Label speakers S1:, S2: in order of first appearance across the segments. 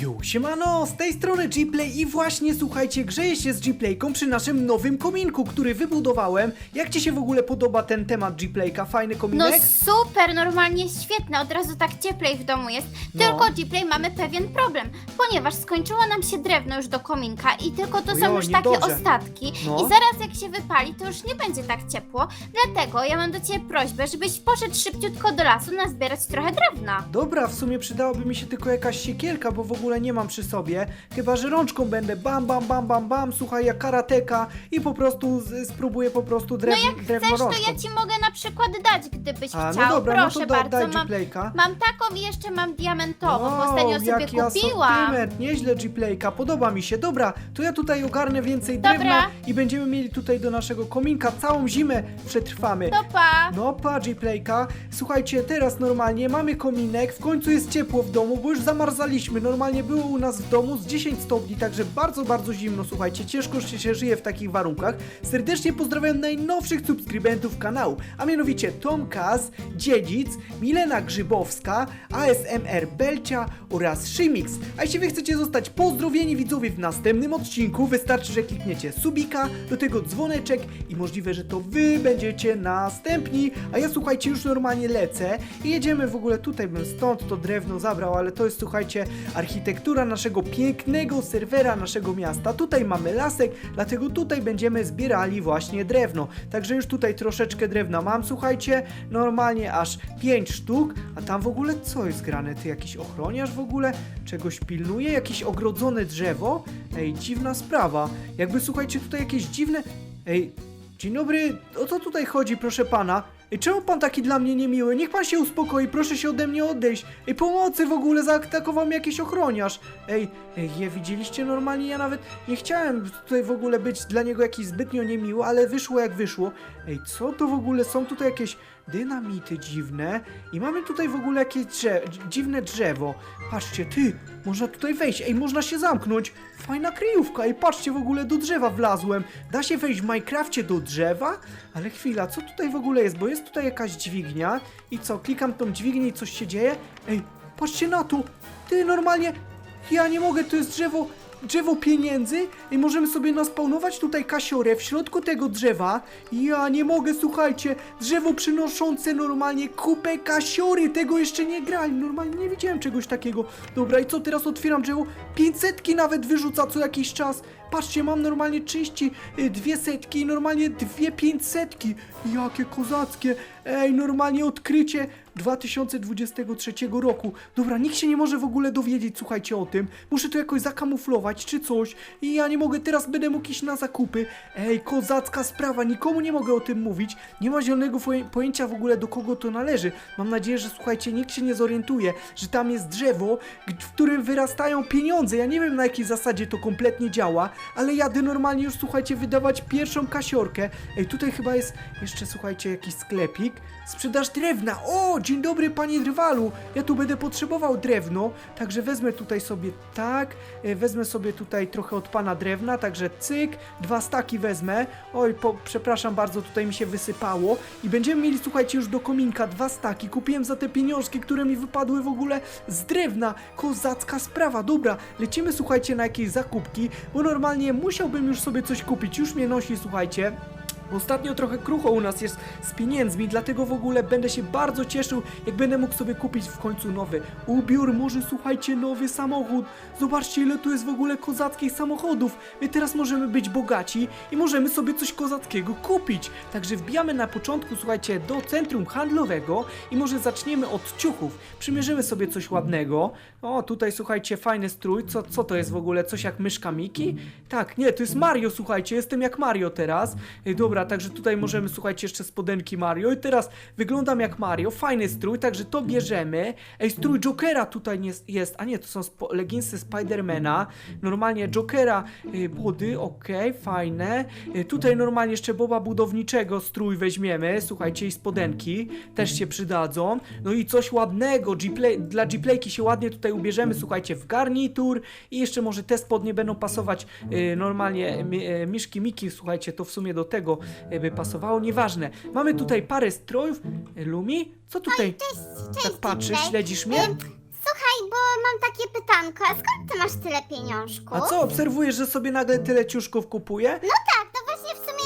S1: Yo, siemano, z tej strony Gplay i właśnie słuchajcie, grzeję się z Gplayką przy naszym nowym kominku, który wybudowałem. Jak ci się w ogóle podoba ten temat Gplayka? Fajny
S2: No
S1: kominek?
S2: super, normalnie świetne, od razu tak cieplej w domu jest.
S1: No.
S2: Tylko Gplay mamy pewien problem, ponieważ skończyło nam się drewno już do kominka i tylko to są już takie
S1: niedobrze.
S2: ostatki.
S1: No.
S2: I zaraz jak się wypali, to już nie będzie tak ciepło. Dlatego ja mam do ciebie prośbę, żebyś poszedł szybciutko do lasu nazbierać trochę drewna.
S1: Dobra, w sumie przydałaby mi się tylko jakaś siekierka, bo w ogóle nie mam przy sobie. Chyba, że rączką będę bam, bam, bam, bam, bam, słuchaj, jak karateka i po prostu z, spróbuję po prostu drew, drewno
S2: Chcesz, to
S1: rączką.
S2: ja ci mogę na przykład dać, gdybyś
S1: A,
S2: chciał.
S1: no dobra,
S2: Proszę
S1: no to da,
S2: bardzo,
S1: daj
S2: mam,
S1: Gplayka.
S2: mam taką i jeszcze mam diamentową, bo
S1: Wow,
S2: ostatnio sobie
S1: jaki
S2: kupiłam.
S1: asortyment, nieźle Gplayka, podoba mi się. Dobra, to ja tutaj ogarnę więcej
S2: Dobra.
S1: drewna i będziemy mieli tutaj do naszego kominka całą zimę przetrwamy.
S2: To pa!
S1: No pa Gplayka, słuchajcie, teraz normalnie mamy kominek, w końcu jest ciepło w domu, bo już zamarzaliśmy. Normalnie było u nas w domu z 10 stopni, także bardzo, bardzo zimno, słuchajcie, ciężko się, się żyje w takich warunkach. Serdecznie pozdrawiam najnowszych subskrybentów kanału, a mianowicie Tom Kaz, Dziedzic, Milena Grzybowska, ASMR Belcia oraz Szymix. A jeśli wy chcecie zostać pozdrowieni widzowie w następnym odcinku, wystarczy, że klikniecie subika, do tego dzwoneczek i możliwe, że to wy będziecie następni. A ja słuchajcie, już normalnie lecę i jedziemy w ogóle tutaj, bym stąd to drewno zabrał, ale to jest słuchajcie, architektura naszego pięknego serwera naszego miasta. Tutaj mamy lasek, dlatego tutaj będziemy zbierali właśnie drewno. Także już tutaj troszeczkę drewna mam, słuchajcie, normalnie aż 5 sztuk, a tam w ogóle co jest grane? Ty jakiś ochroniarz w ogóle czegoś pilnuje? Jakieś ogrodzone drzewo? Ej, dziwna sprawa. Jakby słuchajcie, tutaj jakieś dziwne... Ej, dzień dobry, o co tutaj chodzi, proszę pana? Ej, czemu pan taki dla mnie niemiły? Niech pan się uspokoi, proszę się ode mnie odejść. Ej, pomocy w ogóle, zaatakował mnie jakiś ochroniarz. Ej, ej, je widzieliście normalnie? Ja nawet nie chciałem tutaj w ogóle być dla niego jakiś zbytnio niemiły, ale wyszło jak wyszło. Ej, co to w ogóle? Są tutaj jakieś dynamity dziwne i mamy tutaj w ogóle jakieś dziwne drzewo. Patrzcie, ty, można tutaj wejść, ej, można się zamknąć. Fajna kryjówka, ej, patrzcie, w ogóle do drzewa wlazłem. Da się wejść w Minecrafcie do drzewa? Ale chwila, co tutaj w ogóle jest? Bo jest tutaj jakaś dźwignia i co, klikam tą dźwignię i coś się dzieje? Ej, patrzcie na to, ty, normalnie, ja nie mogę, to jest drzewo, drzewo pieniędzy i możemy sobie naspawnować tutaj kasiorę w środku tego drzewa. Ja nie mogę, słuchajcie, drzewo przynoszące normalnie kupę kasiory, tego jeszcze nie grali, normalnie nie widziałem czegoś takiego. Dobra, i co teraz otwieram drzewo? 500 nawet wyrzuca co jakiś czas. Patrzcie, mam normalnie czyści y, dwie setki i normalnie dwie pięćsetki. Jakie kozackie. Ej, normalnie odkrycie 2023 roku. Dobra, nikt się nie może w ogóle dowiedzieć, słuchajcie o tym. Muszę to jakoś zakamuflować czy coś. I ja nie mogę, teraz będę mógł iść na zakupy. Ej, kozacka sprawa, nikomu nie mogę o tym mówić. Nie ma zielonego pojęcia w ogóle do kogo to należy. Mam nadzieję, że słuchajcie, nikt się nie zorientuje, że tam jest drzewo, w którym wyrastają pieniądze. Ja nie wiem na jakiej zasadzie to kompletnie działa, ale jadę normalnie już, słuchajcie, wydawać pierwszą kasiorkę. Ej, tutaj chyba jest jeszcze, słuchajcie, jakiś sklepik. Sprzedaż drewna. O, dzień dobry, panie drwalu. Ja tu będę potrzebował drewno, także wezmę tutaj sobie tak, e, wezmę sobie tutaj trochę od pana drewna, także cyk, dwa staki wezmę. Oj, po, przepraszam bardzo, tutaj mi się wysypało. I będziemy mieli, słuchajcie, już do kominka dwa staki. Kupiłem za te pieniążki, które mi wypadły w ogóle z drewna. Kozacka sprawa. Dobra, lecimy, słuchajcie, na jakieś zakupki, bo normalnie musiałbym już sobie coś kupić. Już mnie nosi, słuchajcie. Ostatnio trochę krucho u nas jest z pieniędzmi, dlatego w ogóle będę się bardzo cieszył, jak będę mógł sobie kupić w końcu nowy ubiór, może słuchajcie, nowy samochód. Zobaczcie, ile tu jest w ogóle kozackich samochodów. My teraz możemy być bogaci i możemy sobie coś kozackiego kupić. Także wbijamy na początku, słuchajcie, do centrum handlowego i może zaczniemy od ciuchów. Przymierzymy sobie coś ładnego. O, tutaj słuchajcie, fajny strój. Co, co to jest w ogóle? Coś jak myszka Miki? Tak, nie, to jest Mario, słuchajcie, jestem jak Mario teraz. Ej, Dobra, także tutaj możemy, słuchajcie, jeszcze spodenki Mario. I teraz wyglądam jak Mario, fajny strój, także to bierzemy. Ej, strój Jokera tutaj jest, a nie, to są spo, leginsy Spidermana. Normalnie Jokera, y, body, okej, fajne. Y, tutaj normalnie jeszcze Boba Budowniczego strój weźmiemy, słuchajcie, i spodenki też się przydadzą. No i coś ładnego, dla Gplayki się ładnie tutaj ubierzemy, słuchajcie, w garnitur i jeszcze może te spodnie będą pasować y, normalnie y, Miszki Miki, słuchajcie, to w sumie do tego by pasowało, nieważne. Mamy tutaj parę strojów. Lumi, co tutaj
S3: Cześć,
S1: tak patrzysz, śledzisz mnie?
S3: Słuchaj, bo mam takie pytanko, a skąd ty masz tyle pieniążków?
S1: A co, obserwujesz, że sobie nagle tyle ciuszków kupuję?
S3: No tak,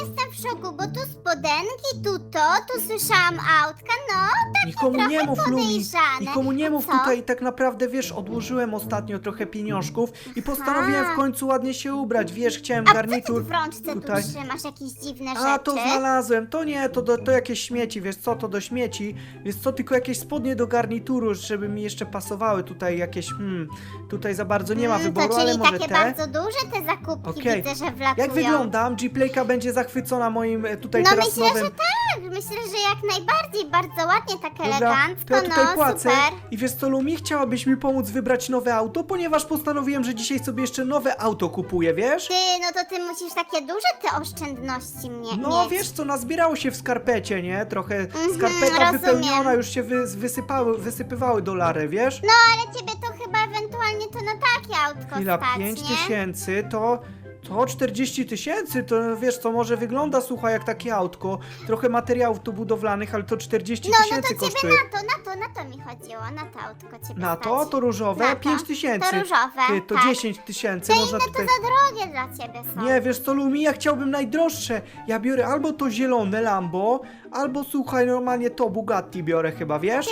S3: jestem w szoku, bo tu spodenki, tu to, tu słyszałam autka, no
S1: Nikomu
S3: trochę
S1: nie mów, Lumi.
S3: podejrzane.
S1: Nikomu nie mów
S3: co?
S1: tutaj, tak naprawdę, wiesz, odłożyłem ostatnio trochę pieniążków i postanowiłem w końcu ładnie się ubrać, wiesz, chciałem
S3: A co ty
S1: garnitur.
S3: w rączce
S1: tutaj.
S3: tu trzymasz? Jakieś dziwne rzeczy?
S1: A, to znalazłem, to nie, to, do, to jakieś śmieci, wiesz co, to do śmieci, wiesz co, tylko jakieś spodnie do garnituru, żeby mi jeszcze pasowały, tutaj jakieś, hmm, tutaj za bardzo nie ma
S3: Mm,
S1: wyboru,
S3: to czyli
S1: ale może
S3: takie
S1: te.
S3: bardzo duże te zakupki
S1: Okej.
S3: widzę, że wlatują.
S1: Jak wyglądam? G-Playka będzie zachwycona moim e, tutaj
S3: No
S1: teraz
S3: myślę,
S1: nowym...
S3: że tak, myślę, że jak najbardziej, bardzo ładnie, tak elegancko,
S1: to ja tutaj
S3: no
S1: płacę.
S3: super.
S1: I wiesz co, Lumi, chciałabyś mi pomóc wybrać nowe auto, ponieważ postanowiłem, że dzisiaj sobie jeszcze nowe auto kupuję, wiesz?
S3: Ty, no to ty musisz takie duże te oszczędności mnie
S1: No
S3: mieć.
S1: wiesz co, nazbierało się w skarpecie, nie? Trochę
S3: Mhm,
S1: skarpeta
S3: rozumiem.
S1: wypełniona, już się wy, wysypały, wysypywały dolary, wiesz?
S3: No ale ciebie to chyba ewentualnie to na takie autko
S1: Chwila,
S3: stać,
S1: 5
S3: nie?
S1: tysięcy to... To 40 tysięcy, to wiesz co, może wygląda, słuchaj, jak takie autko. Trochę materiałów tu budowlanych, ale to 40
S3: No, no
S1: tysięcy
S3: to ciebie
S1: kosztuje.
S3: na to, na to, na to mi chodziło, na to autko ciebie
S1: Na
S3: stać.
S1: to? To różowe?
S3: Na to.
S1: 5 tysięcy.
S3: To różowe,
S1: Ty, to
S3: tak.
S1: 10 tysięcy,
S3: Te
S1: można
S3: inne
S1: tutaj...
S3: to za drogie dla ciebie są.
S1: Nie, wiesz co, Lumi, ja chciałbym najdroższe. Ja biorę albo to zielone Lambo, albo słuchaj, normalnie to Bugatti biorę chyba, wiesz?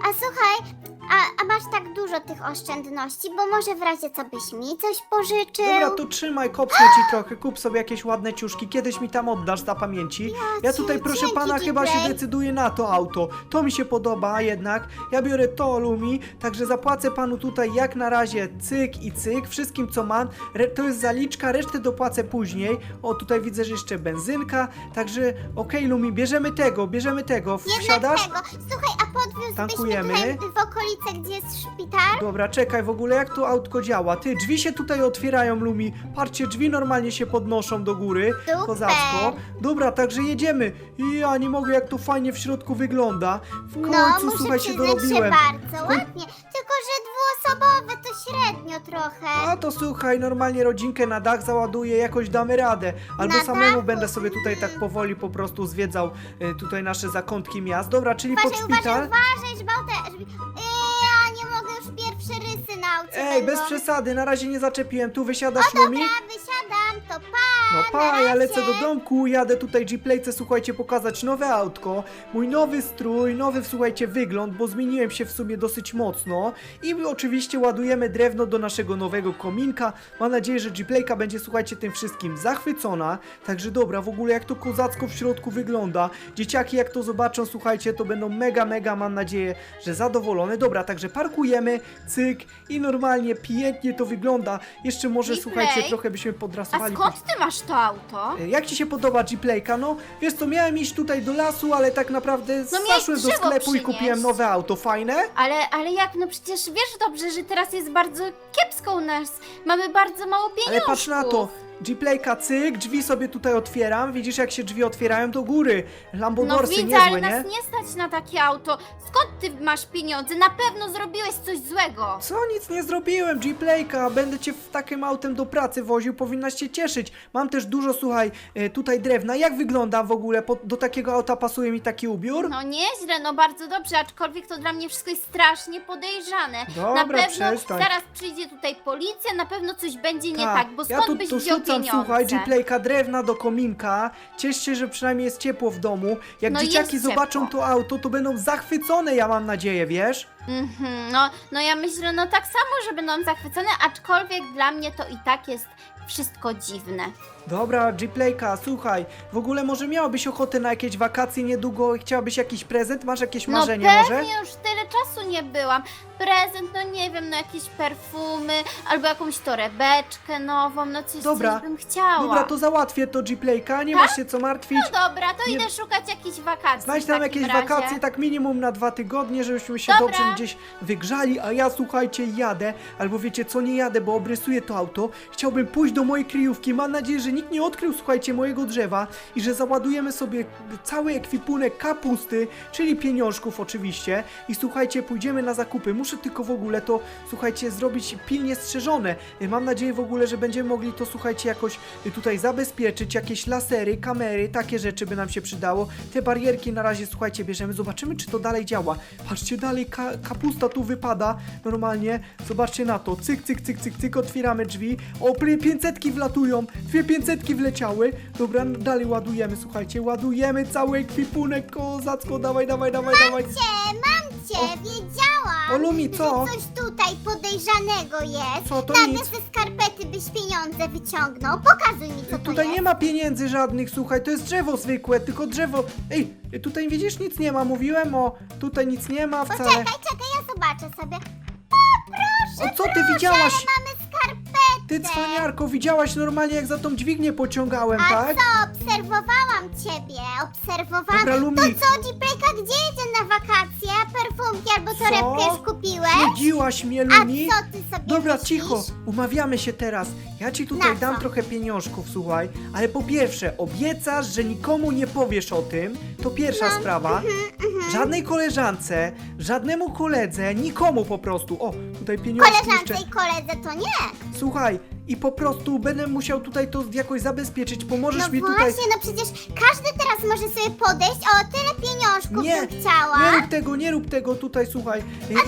S3: A słuchaj, a, a masz tak dużo tych oszczędności, bo może w razie co byś mi coś pożyczył?
S1: Dobra, to trzymaj, kopsnę ci trochę, kup sobie jakieś ładne ciuszki, kiedyś mi tam oddasz za pamięci. Ja tutaj, proszę
S3: dzięki,
S1: pana, chyba się decyduję na to auto. To mi się podoba jednak. Ja biorę to, Lumi, także zapłacę panu tutaj jak na razie cyk i cyk, wszystkim co mam. Re to jest zaliczka, resztę dopłacę później. O, tutaj widzę, że jeszcze benzynka, także okej, Lumi, bierzemy tego, bierzemy tego. Wsiadasz?
S3: Jednak tego. Słuchaj, a podwiózłbyś
S1: Tankujemy.
S3: mnie tutaj w okolice, gdzie jest szpital?
S1: Dobra, czekaj, w ogóle jak to autko działa? Ty, drzwi się tutaj otwierają, Lumi. Patrzcie, drzwi normalnie się podnoszą do góry.
S3: Super.
S1: Kozacko. Dobra, także jedziemy. I ja nie mogę, jak to fajnie w środku wygląda. W końcu,
S3: no, muszę przyznać,
S1: dorobiłem.
S3: że bardzo ładnie. Tylko, że dwuosobowe to średnio trochę.
S1: A to słuchaj, normalnie rodzinkę na dach załaduję, jakoś damy radę. Albo
S3: Na
S1: samemu
S3: dachu?
S1: będę sobie tutaj tak powoli po prostu zwiedzał y, tutaj nasze zakątki miast. Dobra, czyli pod
S3: Uważaj, uważaj,
S1: szpital.
S3: uważaj, żeby auto... Żeby...
S1: Ej, bez przesady, na razie nie zaczepiłem. Tu wysiadasz, Lumi?
S3: dobra, wysiadam, to pa,
S1: No pa, ja lecę do domku, jadę tutaj G-Playce, słuchajcie, pokazać nowe autko, mój nowy strój, nowy, słuchajcie, wygląd, bo zmieniłem się w sumie dosyć mocno. I oczywiście ładujemy drewno do naszego nowego kominka, mam nadzieję, że G-Playka będzie, słuchajcie, tym wszystkim zachwycona, także dobra, w ogóle jak to kozacko w środku wygląda, dzieciaki jak to zobaczą, słuchajcie, to będą mega, mega, mam nadzieję, że zadowolone, dobra, także parkujemy, cyk i normalnie, pięknie to wygląda, jeszcze może,
S2: G-Play?
S1: słuchajcie, trochę byśmy
S2: A
S1: podrasowali
S2: skąd ty masz to auto?
S1: Jak ci się podoba G-Playka? No, wiesz co, miałem iść tutaj do lasu, ale tak naprawdę
S2: No miałeś
S1: zaszłem do
S2: drzewo
S1: sklepu i
S2: przynieść.
S1: kupiłem nowe auto. Fajne?
S2: Ale, ale jak? No przecież wiesz dobrze, że teraz jest bardzo kiepsko u nas. Mamy bardzo mało pieniędzy.
S1: Ale patrz na to. G-Playka, cyk, drzwi sobie tutaj otwieram. Widzisz, jak się drzwi otwierają do góry.
S2: No
S1: Lambodorsy,
S2: widzę,
S1: niezłe,
S2: ale
S1: nie?
S2: nas nie stać na takie auto. Skąd ty masz pieniądze? Na pewno zrobiłeś coś złego.
S1: Co? Nic nie zrobiłem, G-Playka. Będę cię w takim autem do pracy woził, powinnaś się cieszyć. Mam też dużo, słuchaj, e, tutaj drewna. Jak wygląda w ogóle? Po, do takiego auta pasuje mi taki ubiór?
S2: No nieźle, no bardzo dobrze, aczkolwiek to dla mnie wszystko jest strasznie podejrzane.
S1: Dobra,
S2: na pewno
S1: przestań.
S2: zaraz przyjdzie tutaj policja, na pewno coś będzie nie tak, bo
S1: ja
S2: skąd
S1: tu,
S2: byś
S1: tu
S2: wziął
S1: rzucam,
S2: pieniądze?
S1: słuchaj, G-Playka drewna do kominka. Ciesz się, że przynajmniej jest ciepło w domu. Jak
S2: No
S1: dzieciaki zobaczą
S2: ciepło.
S1: to auto, to będą zachwycone, ja mam nadzieję, wiesz?
S2: Mhm, no, no ja myślę, no tak samo, że będą zachwycone, aczkolwiek dla mnie to i tak jest wszystko dziwne.
S1: Dobra, G-Playka, słuchaj, w ogóle może miałabyś ochotę na jakieś wakacje niedługo? Chciałabyś jakiś prezent? Masz jakieś
S2: No
S1: marzenie
S2: pewnie
S1: może?
S2: już tyle czasu nie byłam. Prezent, no nie wiem, no jakieś perfumy, albo jakąś torebeczkę nową, no coś,
S1: Dobra.
S2: coś bym chciała.
S1: Dobra, to załatwię to G-Playka, nie
S2: Tak?
S1: masz się co martwić.
S2: No dobra, to
S1: Nie-
S2: idę szukać jakichś wakacji
S1: Znajdź
S2: w
S1: nam
S2: takim
S1: jakieś
S2: razie.
S1: wakacje, tak minimum na dwa tygodnie, żebyśmy się
S2: Dobra.
S1: dobrze gdzieś wygrzali, a ja słuchajcie, jadę, albo wiecie co, nie jadę, bo obrysuję to auto. Chciałbym pójść do mojej kryjówki. Mam nadzieję, że nikt nie odkrył, słuchajcie, mojego drzewa i że załadujemy sobie cały ekwipunek kapusty, czyli pieniążków oczywiście. I słuchajcie, pójdziemy na zakupy. Muszę tylko w ogóle to, słuchajcie, zrobić pilnie strzeżone. Mam nadzieję w ogóle, że będziemy mogli to, słuchajcie, jakoś tutaj zabezpieczyć. Jakieś lasery, kamery, takie rzeczy by nam się przydało. Te barierki na razie, słuchajcie, bierzemy. Zobaczymy, czy to dalej działa. Patrzcie, dalej ka kapusta tu wypada normalnie. Zobaczcie na to. Cyk, cyk, cyk, cyk, cyk. Otwieramy drzwi. O, pie- pięćsetki wlatują. Dwie pięćsetki wleciały. Dobra, dalej ładujemy, słuchajcie. Ładujemy cały ekwipunek. Kozacko, dawaj, dawaj, dawaj, dawaj.
S3: Cię, mam cię, wiedziałam!
S1: O, Lumi, co?
S3: Że coś tutaj podejrzanego jest.
S1: Co, to
S3: Nagle
S1: nic.
S3: ze skarpety byś pieniądze wyciągnął. Pokazuj mi, co to
S1: Tutaj
S3: jest.
S1: nie ma pieniędzy żadnych, słuchaj, to jest drzewo zwykłe, tylko drzewo. Ej, tutaj widzisz, nic nie ma, mówiłem o, tutaj nic nie ma wcale.
S3: Poczekaj, czekaj, ja zobaczę sobie.
S1: O co ty widziałaś? Ty cwaniarko, widziałaś normalnie jak za tą dźwignię pociągałem,
S3: A
S1: tak?
S3: co, obserwowałam ciebie, obserwowałam.
S1: Dobra, Lumi.
S3: To co, Dziplejka, gdzie jedzie na wakacje? Perfumki albo torebkę już kupiłeś?
S1: Śledziłaś mnie,
S3: A
S1: Lumi?
S3: co ty sobie
S1: Dobra,
S3: myślisz?
S1: cicho, umawiamy się teraz. Ja ci tutaj
S3: Na co?
S1: dam trochę pieniążków, słuchaj, ale po pierwsze, obiecasz, że nikomu nie powiesz o tym. To pierwsza
S3: No,
S1: sprawa.
S3: mhm,
S1: Żadnej koleżance, żadnemu koledze, nikomu po prostu. O, tutaj pieniążki
S3: Koleżance
S1: jeszcze.
S3: i koledze to nie.
S1: Słuchaj, i po prostu będę musiał tutaj to jakoś zabezpieczyć. Pomożesz
S3: No
S1: mi
S3: właśnie,
S1: tutaj.
S3: no przecież każdy teraz może sobie podejść. O, tyle pieniążków
S1: Nie,
S3: bym chciała.
S1: Nie rób tego, nie rób tego tutaj, słuchaj. E,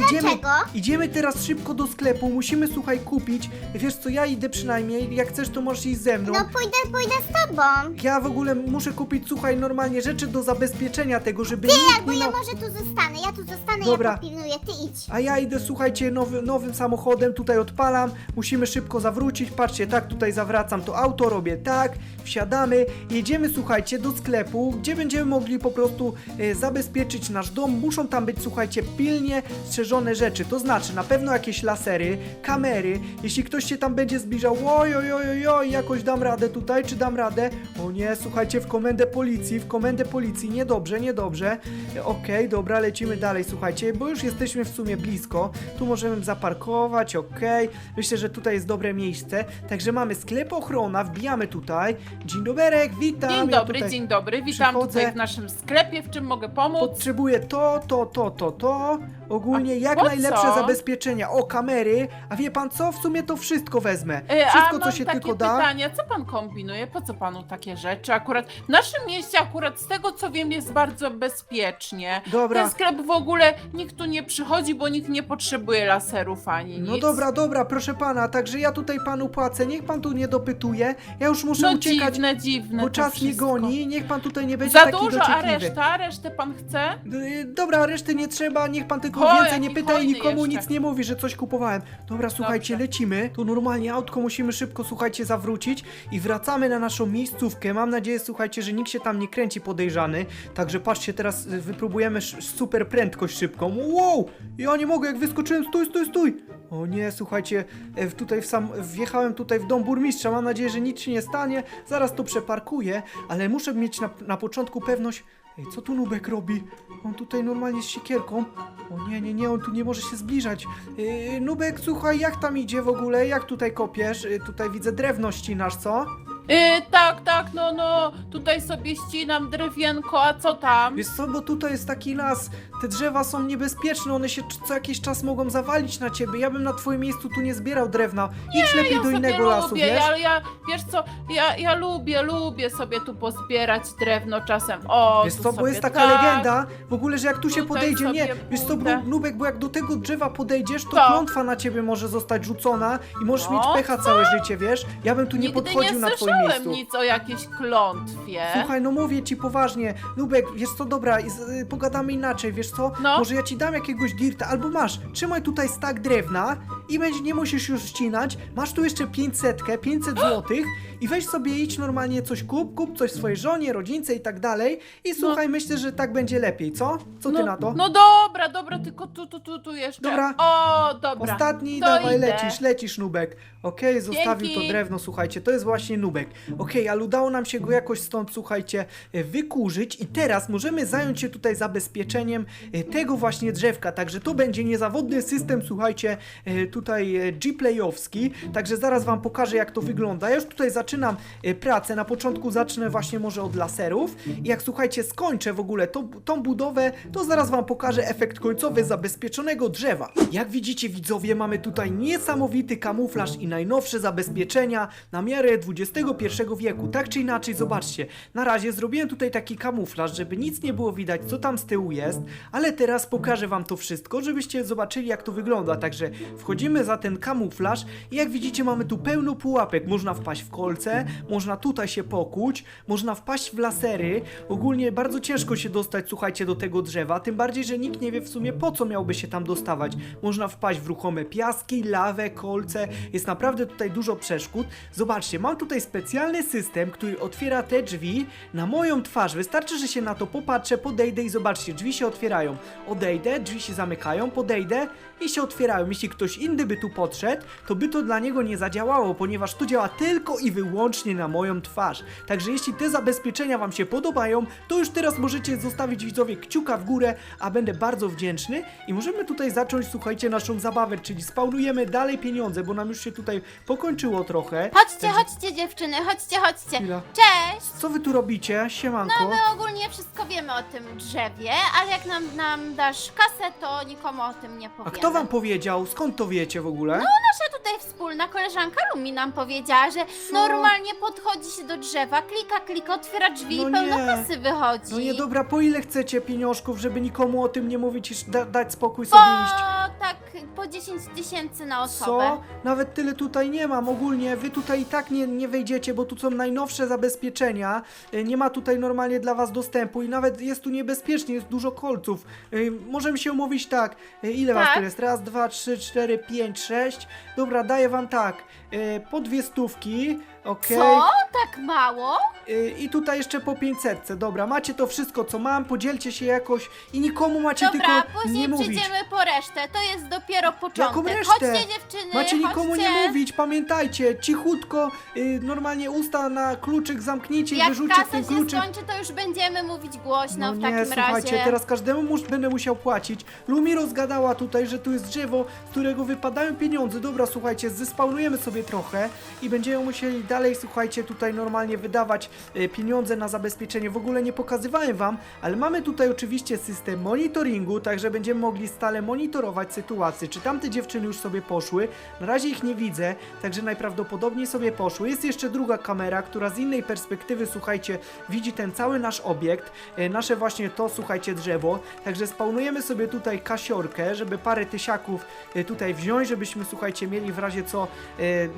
S1: idziemy,
S3: dlaczego?
S1: idziemy teraz szybko do sklepu, musimy, słuchaj, kupić. Wiesz co, ja idę przynajmniej, jak chcesz, to możesz iść ze mną.
S3: No pójdę, pójdę z tobą.
S1: Ja w ogóle muszę kupić, słuchaj, normalnie rzeczy do zabezpieczenia tego, żeby
S3: Ty,
S1: nikt
S3: albo
S1: nie
S3: ja
S1: miał...
S3: może tu zostanę, ja tu zostanę,
S1: Dobra.
S3: ja popilnuję, ty idź.
S1: A ja idę, słuchajcie, nowy, nowym samochodem, tutaj odpalam, musimy szybko zawrócić, patrzcie, tak, tutaj zawracam to auto, robię tak, wsiadamy, jedziemy, słuchajcie, do sklepu, gdzie będziemy mogli po prostu e, zabezpieczyć nasz dom, muszą tam być, słuchajcie, pilnie strzeżone rzeczy, to znaczy na pewno jakieś lasery, kamery, jeśli ktoś się tam będzie zbliżał, oj, oj, oj, jakoś dam radę tutaj, czy dam radę, o nie, słuchajcie, w komendę policji, w komendę policji, niedobrze, niedobrze, E, okej, dobra, lecimy dalej, słuchajcie, bo już jesteśmy w sumie blisko, tu możemy zaparkować, okej, myślę, że tutaj jest dobre miejsce, także mamy sklep ochrona, wbijamy tutaj, dzień doberek, witam,
S4: Dzień
S1: ja
S4: dobry,
S1: tutaj
S4: dzień dobry. Witam
S1: przychodzę.
S4: tutaj w naszym sklepie. W czym mogę pomóc?
S1: Potrzebuję to, to, to, to, to. Ogólnie
S4: A
S1: jak
S4: po
S1: najlepsze
S4: co?
S1: zabezpieczenia. O, kamery. A wie pan co? W sumie to wszystko wezmę.
S4: E,
S1: Wszystko,
S4: A
S1: co
S4: mam
S1: się
S4: takie
S1: tylko da.
S4: pytanie, co pan kombinuje? Po co panu takie rzeczy? Akurat w naszym mieście, akurat z tego co wiem, jest bardzo bezpiecznie.
S1: Dobra.
S4: Ten sklep w ogóle nikt tu nie przychodzi, bo nikt nie potrzebuje laserów ani nic.
S1: No dobra, dobra, proszę pana, także ja tutaj panu płacę, niech pan tu nie dopytuje, ja już muszę
S4: No
S1: uciekać,
S4: dziwne, dziwne
S1: bo
S4: to
S1: czas mnie
S4: wszystko.
S1: goni, niech pan tutaj nie będzie
S4: Za
S1: taki
S4: dużo, a
S1: dociekliwy.
S4: reszta? Resztę pan chce?
S1: Y, Dobra, reszty nie trzeba, niech pan tylko
S4: O,
S1: więcej nie
S4: jaki
S1: pyta i
S4: hojny
S1: nikomu
S4: jeszcze.
S1: nic nie mówi, że coś kupowałem. Dobra, słuchajcie,
S4: Dobrze.
S1: lecimy. Tu normalnie autko musimy szybko, słuchajcie, zawrócić i wracamy na naszą miejscówkę. Mam nadzieję, słuchajcie, że nikt się tam nie kręci podejrzany. Także patrzcie, teraz y, wypróbujemy sz- super prędkość szybką. Wow! Ja nie mogę, jak wyskoczyłem, stój, stój, stój! O nie, słuchajcie, e, w- tutaj w sam, wjechałem tutaj w dom burmistrza, mam nadzieję, że nic się nie stanie, zaraz to przeparkuję, ale muszę mieć na, na początku pewność, Ej, co tu Nubek robi? On tutaj normalnie z siekierką. O nie, nie, nie, on tu nie może się zbliżać. Yy, Nubek, słuchaj, jak tam idzie w ogóle? Jak tutaj kopiesz? Yy, tutaj widzę drewno ścinasz, co?
S4: E, tak, tak, no, no, tutaj sobie ścinam drewienko, a co tam?
S1: Wiesz co, bo tutaj jest taki las, te drzewa są niebezpieczne, one się c- co jakiś czas mogą zawalić na ciebie. Ja bym na twoim miejscu tu nie zbierał drewna. Idź lepiej
S4: ja
S1: do
S4: sobie
S1: innego
S4: lubię,
S1: lasu, wiesz?
S4: Ja, ja, wiesz co, ja, ja lubię, lubię sobie tu pozbierać drewno czasem. O,
S1: Wiesz
S4: tu
S1: co, bo
S4: sobie
S1: jest taka
S4: tak.
S1: legenda, w ogóle, że jak tu się
S4: Tutaj
S1: podejdzie, nie,
S4: sobie
S1: wiesz co,
S4: pójdę.
S1: Nubek, bo jak do tego drzewa podejdziesz, to
S4: Co?
S1: klątwa na ciebie może zostać rzucona i możesz mieć pecha całe życie, wiesz? Ja bym tu nie
S4: Nigdy
S1: podchodził na twoim
S4: słyszałem
S1: miejscu.
S4: nic o jakiejś klątwie.
S1: Słuchaj, no mówię ci poważnie, Nubek, wiesz co, dobra, i z- y, pogadamy inaczej, wiesz co?
S4: No.
S1: Może ja ci dam jakiegoś dirta, albo masz, trzymaj tutaj stak drewna i będzie, nie musisz już ścinać, masz tu jeszcze 500, 500 złotych i weź sobie idź normalnie coś kup, kup coś swojej żonie, rodzince i tak dalej i słuchaj, myślę, że tak będzie lepiej, co? Co ty
S4: no,
S1: na to?
S4: No dobra, dobra, tylko tu, tu, tu, tu jeszcze.
S1: Dobra.
S4: O, dobra.
S1: Ostatni,
S4: to
S1: dawaj,
S4: idę.
S1: lecisz, lecisz, Nubek. Okej, zostawił
S4: Dzięki.
S1: to drewno, słuchajcie, to jest właśnie Nubek. Okej, ale udało nam się go jakoś stąd, słuchajcie, e, wykurzyć i teraz możemy zająć się tutaj zabezpieczeniem e, tego właśnie drzewka, także to będzie niezawodny system, słuchajcie, e, tutaj G-playowski, także zaraz wam pokażę jak to wygląda. Ja już tutaj zaczynam pracę, na początku zacznę właśnie może od laserów i jak słuchajcie skończę w ogóle tą, tą budowę, to zaraz wam pokażę efekt końcowy zabezpieczonego drzewa. Jak widzicie widzowie, mamy tutaj niesamowity kamuflaż i najnowsze zabezpieczenia na miarę XXI wieku. Tak czy inaczej, zobaczcie, na razie zrobiłem tutaj taki kamuflaż, żeby nic nie było widać, co tam z tyłu jest, ale teraz pokażę wam to wszystko, żebyście zobaczyli jak to wygląda. Także wchodzimy za ten kamuflaż i jak widzicie mamy tu pełno pułapek. Można wpaść w kolce, można tutaj się pokuć, można wpaść w lasery. Ogólnie bardzo ciężko się dostać, słuchajcie, do tego drzewa, tym bardziej, że nikt nie wie w sumie po co miałby się tam dostawać. Można wpaść w ruchome piaski, lawę, kolce. Jest naprawdę tutaj dużo przeszkód. Zobaczcie, mam tutaj specjalny system, który otwiera te drzwi na moją twarz. Wystarczy, że się na to popatrzę, podejdę i zobaczcie, drzwi się otwierają. Odejdę, drzwi się zamykają, podejdę i się otwierają. Jeśli ktoś inny by tu podszedł, to by to dla niego nie zadziałało, ponieważ to działa tylko i wyłącznie na moją twarz. Także jeśli te zabezpieczenia Wam się podobają, to już teraz możecie zostawić widzowie kciuka w górę, a będę bardzo wdzięczny. I możemy tutaj zacząć, słuchajcie, naszą zabawę, czyli spawnujemy dalej pieniądze, bo nam już się tutaj pokończyło trochę.
S2: Chodźcie,
S1: Także-
S2: chodźcie dziewczyny, chodźcie, chodźcie.
S1: Chwila.
S2: Cześć!
S1: Co Wy tu robicie? Siemanko.
S2: No my ogólnie wszystko wiemy o tym drzewie, ale jak nam, nam dasz kasę, to nikomu o tym nie
S1: A
S2: powiemy.
S1: kto Wam powiedział? Skąd to wiecie w ogóle?
S2: Nasza tutaj wspólna koleżanka Lumi nam powiedziała, że
S1: Co?
S2: normalnie podchodzi się do drzewa, klika, klika, otwiera drzwi
S1: No
S2: i pełno
S1: nie.
S2: kasy wychodzi.
S1: No nie, dobra, po ile chcecie pieniążków, żeby nikomu o tym nie mówić i sz- da dać spokój
S2: Po
S1: sobie iść?
S2: Tak, po 10 tysięcy na osobę.
S1: Co? Nawet tyle tutaj nie mam. Ogólnie wy tutaj i tak nie, nie wejdziecie, bo tu są najnowsze zabezpieczenia. Y, Nie ma tutaj normalnie dla was dostępu i nawet jest tu niebezpiecznie, jest dużo kolców. Y, Możemy się umówić tak. Y, Ile was
S2: Tak.
S1: tu jest? Raz, dwa, trzy, cztery, pięć, sześć. Dobra, daję wam tak. y, Po dwie stówki. Okej.
S2: Co? Tak mało?
S1: Y, I tutaj jeszcze po 500. Dobra, macie to wszystko, co mam, podzielcie się jakoś i nikomu macie
S2: Dobra,
S1: tylko
S2: później
S1: nie mówić.
S2: przyjdziemy po resztę. To jest dopiero początek.
S1: resztę?
S2: Chodźcie dziewczyny,
S1: Macie nikomu
S2: chodźcie.
S1: nie mówić, pamiętajcie, cichutko, y, normalnie usta na kluczyk zamknijcie i
S2: Jak
S1: wyrzućcie
S2: kasa
S1: ten
S2: się
S1: kluczyk.
S2: skończy, to już będziemy mówić głośno
S1: No
S2: w
S1: nie,
S2: takim
S1: słuchajcie,
S2: razie.
S1: teraz każdemu mus, będę musiał płacić. Lumi rozgadała tutaj, że tu jest drzewo, z którego wypadają pieniądze. Dobra, słuchajcie, zespawnujemy sobie trochę i będziemy musieli dalej, słuchajcie, tutaj normalnie wydawać pieniądze na zabezpieczenie. W ogóle nie pokazywałem wam, ale mamy tutaj oczywiście system monitoringu, także będziemy mogli stale monitorować sytuację. Czy tamte dziewczyny już sobie poszły? Na razie ich nie widzę, także najprawdopodobniej sobie poszły. Jest jeszcze druga kamera, która z innej perspektywy, słuchajcie, widzi ten cały nasz obiekt, e, nasze właśnie to, słuchajcie, drzewo. Także spawnujemy sobie tutaj kasiorkę, żeby parę tysiaków e, tutaj wziąć, żebyśmy, słuchajcie, mieli w razie co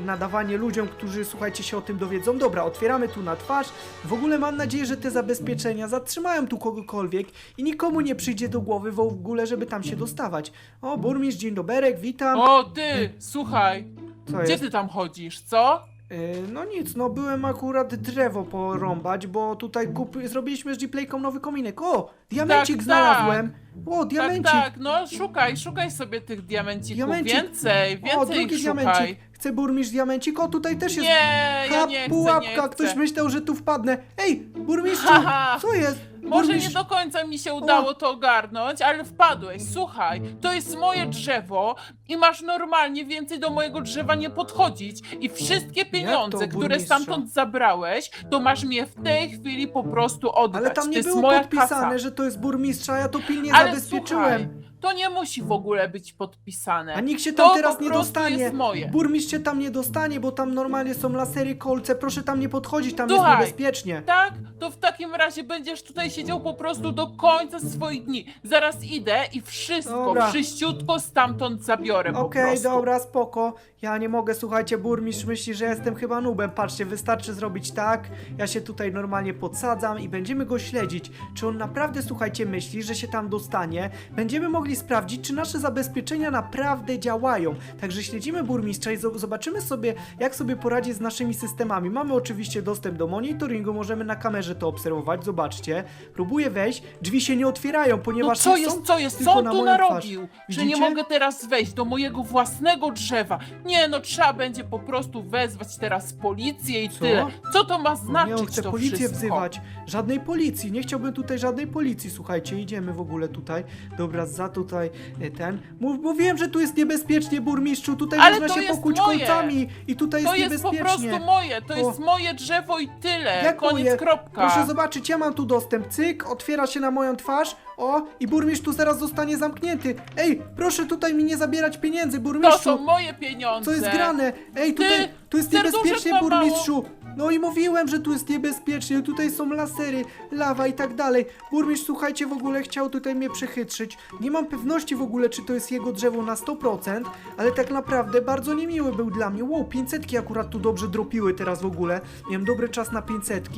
S1: nadawanie ludziom, którzy, słuchajcie, się o tym dowiedzą. Dobra, otwieramy tu na twarz. W ogóle mam nadzieję, że te zabezpieczenia zatrzymają tu kogokolwiek i nikomu nie przyjdzie do głowy w ogóle, żeby tam się dostawać. O, burmistrz, dzień doberek, witam.
S4: O, ty, słuchaj,
S1: Co
S4: gdzie
S1: jest?
S4: ty tam chodzisz, co?
S1: E, No nic, no byłem akurat drzewo porąbać, bo tutaj kup... zrobiliśmy z G-Playką nowy kominek. O, diamencik
S4: Tak,
S1: znalazłem. O,
S4: Tak,
S1: diamencik.
S4: tak, no szukaj, szukaj sobie tych diamencików.
S1: Diamencik.
S4: Więcej,
S1: o,
S4: więcej
S1: drugi
S4: ich
S1: diamencik.
S4: szukaj.
S1: Chce burmistrz diamencik? O, tutaj też jest
S4: Nie, ja nie chcę,
S1: pułapka.
S4: nie chcę.
S1: Ktoś myślał, że tu wpadnę. Ej, burmistrzu,
S4: Haha.
S1: co jest?
S4: Może nie do końca mi się udało to ogarnąć, ale wpadłeś. Słuchaj, to jest moje drzewo i masz normalnie więcej do mojego drzewa nie podchodzić. I wszystkie pieniądze, które
S1: burmistrzu?
S4: stamtąd zabrałeś, to masz mnie w tej chwili po prostu oddać.
S1: Ale tam
S4: to
S1: nie
S4: jest
S1: było
S4: moja
S1: podpisane,
S4: kasa.
S1: że to jest burmistrza, ja to pilnie
S4: Ale
S1: zabezpieczyłem.
S4: To nie musi w ogóle być podpisane.
S1: A nikt się tam
S4: to
S1: teraz
S4: po
S1: nie dostanie.
S4: jest moje.
S1: Burmistrz się tam nie dostanie, bo tam normalnie są lasery, kolce. Proszę tam nie podchodzić, tam
S4: Słuchaj.
S1: jest niebezpiecznie.
S4: Tak? To w takim razie będziesz tutaj siedział po prostu do końca swoich dni. Zaraz idę i wszystko,
S1: Dobra.
S4: wszyściutko stamtąd zabiorę
S1: Okej,
S4: prostu.
S1: dobra, spoko. Ja nie mogę, słuchajcie, burmistrz myśli, że jestem chyba nubem. Patrzcie, wystarczy zrobić tak. Ja się tutaj normalnie podsadzam i będziemy go śledzić. Czy on naprawdę, słuchajcie, myśli, że się tam dostanie? Będziemy mogli sprawdzić, czy nasze zabezpieczenia naprawdę działają. Także śledzimy burmistrza i zo- zobaczymy sobie, jak sobie poradzi z naszymi systemami. Mamy oczywiście dostęp do monitoringu, możemy na kamerze to obserwować. Zobaczcie. Próbuję wejść, drzwi się nie otwierają,
S4: No
S1: ponieważ
S4: co
S1: są
S4: jest, co jest,
S1: tylko
S4: co on
S1: na
S4: tu
S1: moją
S4: narobił?
S1: twarz.
S4: Że nie
S1: Widzicie?
S4: mogę teraz wejść do mojego własnego drzewa. Nie no, trzeba będzie po prostu wezwać teraz policję i
S1: Co?
S4: tyle. Co to ma
S1: nie,
S4: znaczyć
S1: on chce
S4: to
S1: policję
S4: wszystko?
S1: wzywać. Żadnej policji, nie chciałbym tutaj żadnej policji. Słuchajcie, idziemy w ogóle tutaj. Dobra, za to tutaj e, ten. Mów, mówiłem, że tu jest niebezpiecznie, burmistrzu, tutaj
S4: Ale
S1: można
S4: to
S1: się
S4: jest
S1: pokuć
S4: moje.
S1: kolcami i tutaj
S4: To
S1: jest
S4: jest po
S1: niebezpiecznie.
S4: prostu moje, to
S1: O.
S4: jest moje drzewo i tyle.
S1: Jak
S4: Koniec,
S1: moje?
S4: kropka.
S1: Proszę zobaczyć, ja mam tu dostęp. Cyk, otwiera się na moją twarz. O, i burmistrz tu zaraz zostanie zamknięty. Ej, proszę tutaj mi nie zabierać pieniędzy,
S4: To
S1: burmistrzu.
S4: są moje pieniądze.
S1: Co jest grane? Ej, tutaj, tu jest
S4: serduszek
S1: niebezpiecznie,
S4: złamało.
S1: burmistrzu. No i mówiłem, że tu jest niebezpiecznie, tutaj są lasery, lawa i tak dalej. Burmistrz, słuchajcie, w ogóle chciał tutaj mnie przechytrzyć. Nie mam pewności w ogóle, czy to jest jego drzewo na 100%, ale tak naprawdę bardzo niemiły był dla mnie. Wow, 500 akurat tu dobrze dropiły teraz w ogóle. Miałem dobry czas na 500.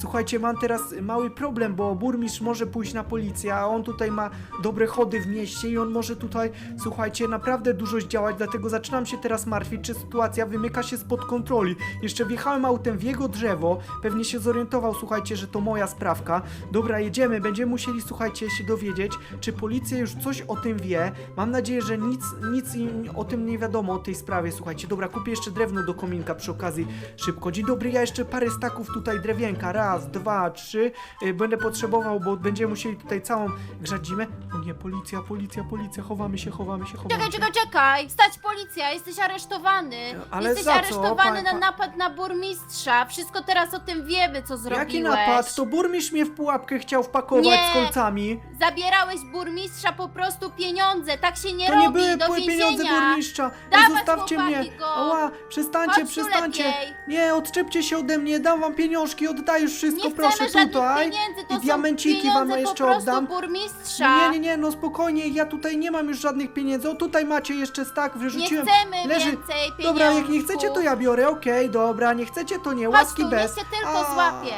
S1: Słuchajcie, mam teraz mały problem, bo burmistrz może pójść na policję, a on tutaj ma dobre chody w mieście i on może tutaj, słuchajcie, naprawdę dużo zdziałać, dlatego zaczynam się teraz martwić, czy sytuacja wymyka się spod kontroli. Jeszcze wjechałem autem w jego drzewo, pewnie się zorientował, słuchajcie, że to moja sprawka. Dobra, jedziemy, będziemy musieli, słuchajcie, się dowiedzieć, czy policja już coś o tym wie. Mam nadzieję, że nic, nic im o tym nie wiadomo, o tej sprawie, słuchajcie. Dobra, kupię jeszcze drewno do kominka przy okazji szybko. Dzień dobry, ja jeszcze parę staków tutaj drewienka, raz, dwa, trzy, y, będę potrzebował, bo będziemy musieli tutaj całą grzać zimę. O nie, policja, policja, policja, chowamy się, chowamy się, chowamy
S2: Czekaj,
S1: się.
S2: czekaj, czekaj! Stać policja, jesteś aresztowany!
S1: Ale
S2: jesteś
S1: za co?
S2: aresztowany
S1: Pa-
S2: na
S1: pa-
S2: napad na burmistrza. Wszystko teraz o tym wiemy, co zrobiłeś.
S1: Jaki napad? To burmistrz mnie w pułapkę chciał wpakować
S2: Nie.
S1: z kolcami.
S2: Zabierałeś burmistrza po prostu pieniądze, tak się nie
S1: To
S2: robi,
S1: nie były
S2: do
S1: były
S2: więzienia.
S1: pieniądze burmistrza. Ej,
S2: Dawać
S1: zostawcie
S2: chłopaki
S1: mnie.
S2: go.
S1: Ała, przestańcie,
S2: Chodź tu
S1: przestańcie.
S2: lepiej.
S1: Nie, odczepcie się ode mnie, dam wam pieniążki, oddaję już wszystko,
S2: Nie
S1: proszę
S2: chcemy żadnych
S1: tutaj.
S2: pieniędzy, to
S1: I
S2: są
S1: diamenciki
S2: pieniądze
S1: wam jeszcze
S2: po prostu
S1: oddam.
S2: burmistrza.
S1: Nie, nie, nie, no spokojnie, ja tutaj nie mam już żadnych pieniędzy. O, tutaj macie jeszcze stak,
S2: Nie
S1: wyrzuciłem.
S2: chcemy
S1: Leży.
S2: więcej.
S1: Dobra, jak nie chcecie, to ja biorę, okej, dobra, nie chcecie, to nie,
S2: Chodź
S1: łaski
S2: tu,
S1: bez.
S2: niech tylko
S1: A.
S2: złapie.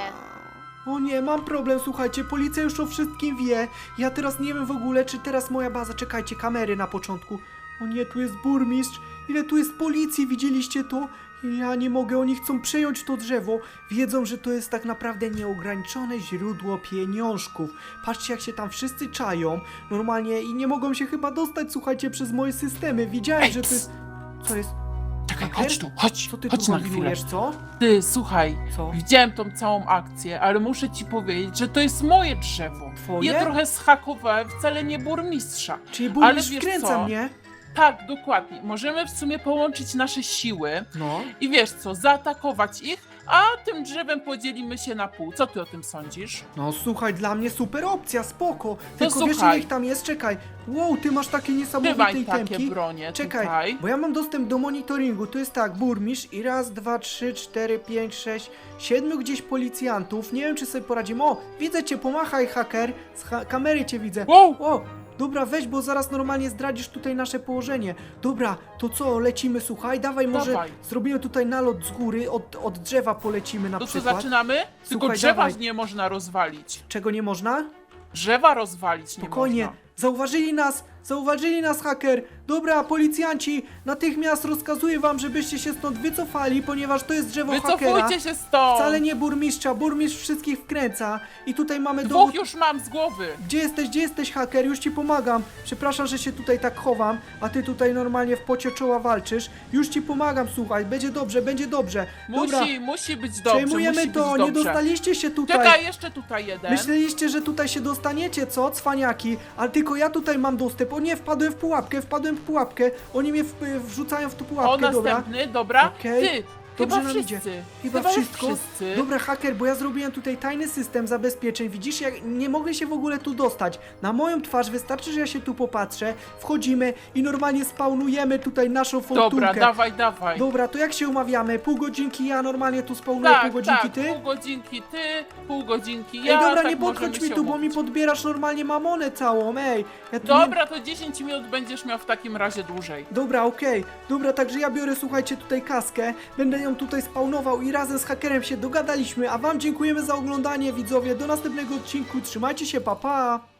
S1: O nie, mam problem, słuchajcie, policja już o wszystkim wie. Ja teraz nie wiem w ogóle, czy teraz moja baza, czekajcie, kamery na początku. O nie, tu jest burmistrz, ile tu jest policji, widzieliście to? Ja nie mogę, oni chcą przejąć to drzewo. Wiedzą, że to jest tak naprawdę nieograniczone źródło pieniążków. Patrzcie, jak się tam wszyscy czają, normalnie i nie mogą się chyba dostać, słuchajcie, przez moje systemy. Widziałem,
S4: Ej,
S1: że to jest... Co jest?
S4: Czekaj, chodź tu, chodź,
S1: Co ty
S4: chodź
S1: tu
S4: na chwilę.
S1: kombinujesz, co?
S4: Ty, słuchaj,
S1: Co?
S4: widziałem tą całą akcję, ale muszę ci powiedzieć, że to jest moje drzewo.
S1: Twoje?
S4: Ja trochę schakowałem, wcale nie burmistrza.
S1: Czyli
S4: Ale
S1: burmistrz
S4: wiesz
S1: wkręca
S4: co?
S1: mnie?
S4: Tak, dokładnie. Możemy w sumie połączyć nasze siły
S1: No.
S4: i wiesz co, zaatakować ich, a tym drzewem podzielimy się na pół. Co ty o tym sądzisz?
S1: No słuchaj, dla mnie super opcja, spoko. Tylko wiesz ile
S4: słuchaj.
S1: ich tam jest? Czekaj. Wow, ty masz takie niesamowite
S4: Trzymaj takie
S1: itemki.
S4: bronie
S1: Czekaj,
S4: tutaj.
S1: bo ja mam dostęp do monitoringu. To jest tak, burmistrz i raz, dwa, trzy, cztery, pięć, sześć, siedmiu gdzieś policjantów. Nie wiem, czy sobie poradzimy. O, widzę cię, pomachaj, haker. Z ha kamery cię widzę.
S4: Wow!
S1: O, dobra, weź, bo zaraz normalnie zdradzisz tutaj nasze położenie. Dobra, to co, lecimy, słuchaj, dawaj, może
S4: Dawaj.
S1: zrobimy tutaj nalot z góry, od, od drzewa polecimy na
S4: To co,
S1: przykład.
S4: zaczynamy? Tylko
S1: Słuchaj,
S4: drzewa
S1: dawaj.
S4: nie można rozwalić.
S1: Czego nie można?
S4: Drzewa rozwalić nie
S1: Spokojnie,
S4: można.
S1: zauważyli nas, zauważyli nas haker. Dobra, policjanci, natychmiast rozkazuję wam, żebyście się stąd wycofali, ponieważ to jest drzewo hakera.
S4: Wycofujcie się stąd!
S1: Wcale nie burmistrza, burmistrz wszystkich wkręca. I tutaj mamy
S4: Dwóch
S1: dowód.
S4: już mam z głowy.
S1: Gdzie jesteś, gdzie jesteś haker? Już ci pomagam. Przepraszam, że się tutaj tak chowam, a ty tutaj normalnie w pocie czoła walczysz. Już ci pomagam, słuchaj, będzie dobrze, będzie dobrze. Dobra,
S4: Musi, musi być dobrze,
S1: przejmujemy
S4: musi
S1: to,
S4: być
S1: nie
S4: dobrze.
S1: dostaliście się tutaj.
S4: Czekaj, jeszcze tutaj jeden.
S1: Myśleliście, że tutaj się dostaniecie, co? Cwaniaki. Ale tylko ja tutaj mam dostęp. O nie, wpadłem w pułapkę, wpadłem w pułapkę. Oni mnie w, wrzucają w tą
S4: o,
S1: pułapkę, dobra.
S4: następny, dobra.
S1: Okej.
S4: Ty,
S1: Dobrze
S4: chyba
S1: nam
S4: wszyscy.
S1: idzie. Chyba,
S4: już
S1: wszystko.
S4: wszyscy.
S1: Dobra, haker, bo ja zrobiłem tutaj tajny system zabezpieczeń. Widzisz, jak nie mogę się w ogóle tu dostać. Na moją twarz wystarczy, że ja się tu popatrzę, wchodzimy i normalnie spawnujemy tutaj naszą fortunkę.
S4: Dobra, dawaj, dawaj.
S1: Dobra, to jak się umawiamy? Pół godzinki ja normalnie tu spawnuję, pół
S4: tak,
S1: godzinki
S4: tak,
S1: ty?
S4: pół godzinki ty, pół godzinki ja.
S1: Ej, dobra,
S4: tak
S1: nie podchodź
S4: możemy
S1: mi
S4: się
S1: tu, bo mi
S4: umówić.
S1: podbierasz normalnie mamonę całą, ej. Ja tu nie-
S4: Dobra, to 10 minut będziesz miał w takim razie dłużej.
S1: Dobra, okej. Dobra, także ja biorę, słuchajcie, tutaj kaskę. Będę ją tutaj spawnował i razem z hakerem się dogadaliśmy. A wam dziękujemy za oglądanie, widzowie. Do następnego odcinku. Trzymajcie się, pa pa!